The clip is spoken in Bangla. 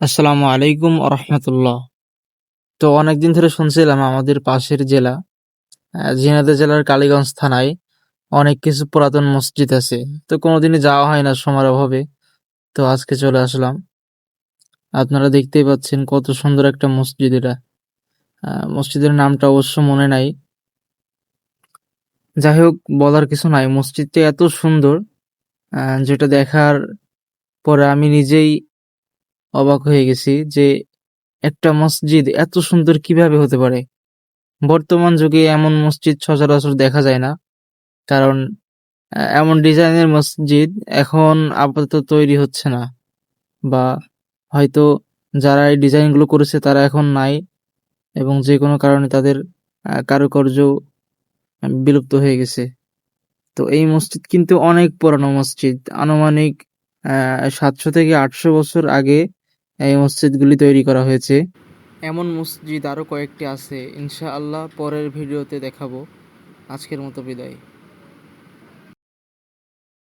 আসসালামু আলাইকুম রহমতুল্লাহ। তো অনেকদিন ধরে শুনছিলাম আমাদের পাশের জেলা ঝিনাইদহ জেলার কালীগঞ্জ থানায় অনেক কিছু পুরাতন মসজিদ আছে। তো কোনোদিনই যাওয়া হয় না সময়ের অভাবে। তো আজকে চলে আসলাম। আপনারা দেখতেই পাচ্ছেন কত সুন্দর একটা মসজিদ এটা। মসজিদের নামটা অবশ্য মনে নাই। যাই হোক, বলার কিছু নাই। মসজিদটা এত সুন্দর যেটা দেখার পরে আমি নিজেই অবাক হয়ে গেছি যে একটা মসজিদ এত সুন্দর কীভাবে হতে পারে? বর্তমান যুগে এমন মসজিদ সচরাচর দেখা যায় না, কারণ এমন ডিজাইনের মসজিদ এখন আপাতত তৈরি হচ্ছে না। বা হয়তো যারা এই ডিজাইনগুলো করেছে তারা এখন নাই এবং যে কোনো কারণে তাদের কারুকার্য বিলুপ্ত হয়ে গেছে। তো এই মসজিদ কিন্তু অনেক পুরানো মসজিদ। আনুমানিক সাতশো থেকে আটশো বছর আগে এই মসজিদগুলি তৈরি করা হয়েছে। এমন মসজিদ আরও কয়েকটি আছে, ইনশাআল্লাহ পরের ভিডিওতে দেখাবো। আজকের মতো বিদায়।